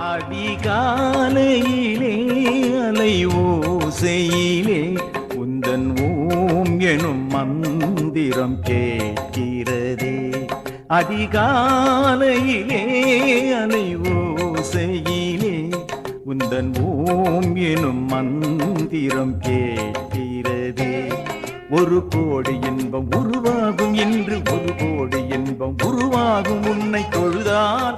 அதிகாலையிலே அலை ஓசையிலே உந்தன் ஓம் எனும் மந்திரம் கேட்கிறதே. அதிகாலையிலே அலை ஓசையிலே உந்தன் ஓம் எனும் மந்திரம் கேட்கிறதே. ஒரு கோடி இன்பம் உருவாகும் என்று ஒரு கோடி இன்பம் உருவாகும் உன்னை தொழுதான்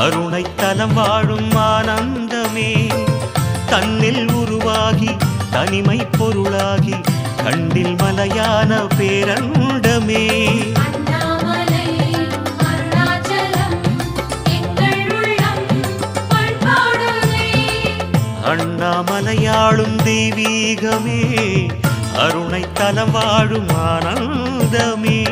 அருணை தலம் வாழும் ஆனந்தமே. தன்னில் உருவாகி தனிமை பொருளாகி கண்டில் மலையான பேரண்டமே அண்ணாமலையாளும் தெய்வீகமே. அருணை தலம் வாழும் ஆனந்தமே.